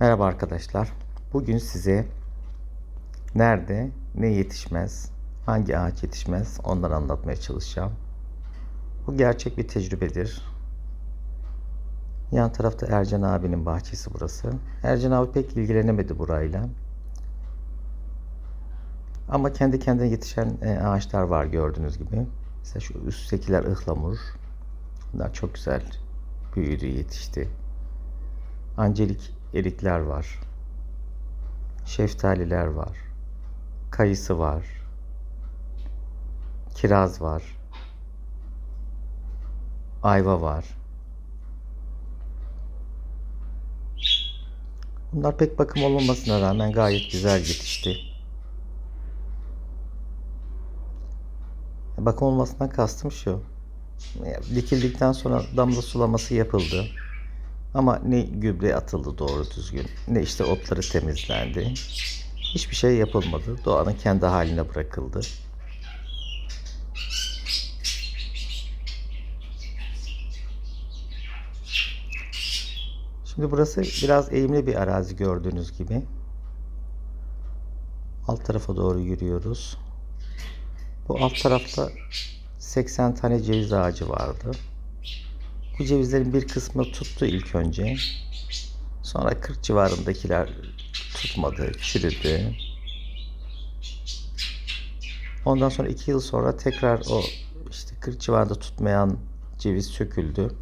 Merhaba arkadaşlar. Bugün size nerede ne yetişmez, hangi ağaç yetişmez onları anlatmaya çalışacağım. Bu gerçek bir tecrübedir. Yan tarafta Ercan abinin bahçesi burası. Ercan abi pek ilgilenemedi burayla. Ama kendi kendine yetişen e, ağaçlar var gördüğünüz gibi. Mesela şu üsttekiler ıhlamur. Bunlar çok güzel büyüdü, yetişti. Angelik erikler var. Şeftaliler var. Kayısı var. Kiraz var. Ayva var. Bunlar pek bakım olmamasına rağmen gayet güzel yetişti. Bakım olmasından kastım şu. Dikildikten sonra damla sulaması yapıldı. Ama ne gübre atıldı doğru düzgün, ne işte otları temizlendi. Hiçbir şey yapılmadı. Doğanın kendi haline bırakıldı. Şimdi burası biraz eğimli bir arazi gördüğünüz gibi. Alt tarafa doğru yürüyoruz. Bu alt tarafta 80 tane ceviz ağacı vardı. Bu cevizlerin bir kısmı tuttu ilk önce. Sonra 40 civarındakiler tutmadı, çürüdü. Ondan sonra 2 yıl sonra tekrar o işte 40 civarında tutmayan ceviz söküldü.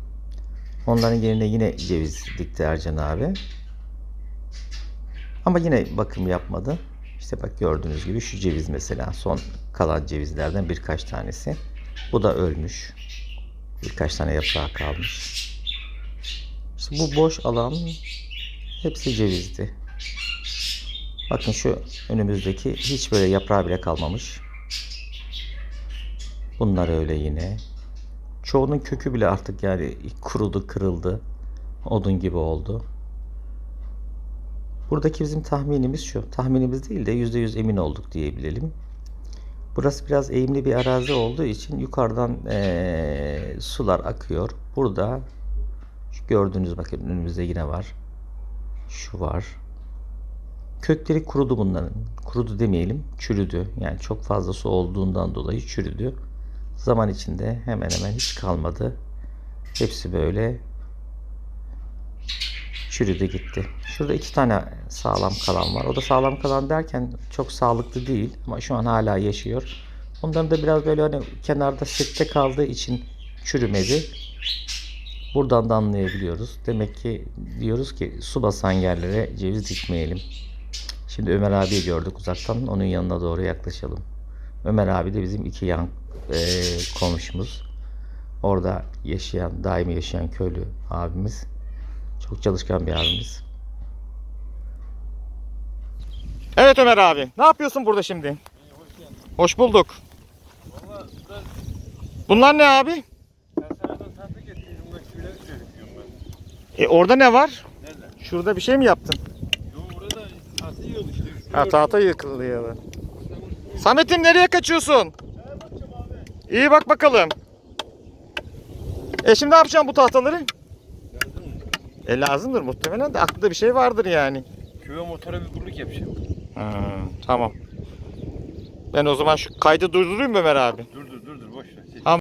Onların yerine yine ceviz dikti Ercan abi. Ama yine bakım yapmadı. İşte bak gördüğünüz gibi şu ceviz mesela son kalan cevizlerden birkaç tanesi. Bu da ölmüş. Birkaç tane yaprağı kalmış. Bu boş alan hepsi cevizdi. Bakın şu önümüzdeki hiç böyle yaprağı bile kalmamış. Bunlar öyle yine. Çoğunun kökü bile artık yani kurudu, kırıldı. Odun gibi oldu. Buradaki bizim tahminimiz şu. Tahminimiz değil de %100 emin olduk diyebilelim. Burası biraz eğimli bir arazi olduğu için yukarıdan eee, sular akıyor. Burada gördüğünüz bakın önümüzde yine var. Şu var. Kökleri kurudu bunların. Kurudu demeyelim, çürüdü. Yani çok fazla su olduğundan dolayı çürüdü. Zaman içinde hemen hemen hiç kalmadı. Hepsi böyle çürüdü gitti. Şurada iki tane sağlam kalan var. O da sağlam kalan derken çok sağlıklı değil ama şu an hala yaşıyor. Onların da biraz böyle hani kenarda sette kaldığı için çürümedi. Buradan da anlayabiliyoruz. Demek ki diyoruz ki su basan yerlere ceviz dikmeyelim. Şimdi Ömer abi gördük uzaktan. Onun yanına doğru yaklaşalım. Ömer abi de bizim iki yan eee, komşumuz. Orada yaşayan, daimi yaşayan köylü abimiz. Çok çalışkan bir abimiz. Evet Ömer abi. Ne yapıyorsun burada şimdi? Hoş bulduk. Bunlar ne abi? E orada ne var? Şurada bir şey mi yaptın? Ha tahta yıkılıyor. Samet'im nereye kaçıyorsun? İyi bak bakalım. E şimdi ne yapacağım bu tahtaları? E lazımdır muhtemelen de aklında bir şey vardır yani. Köye motora bir kuruluk yapacağım. Ha, tamam. Ben o zaman şu kaydı durdurayım mı Ömer abi? Dur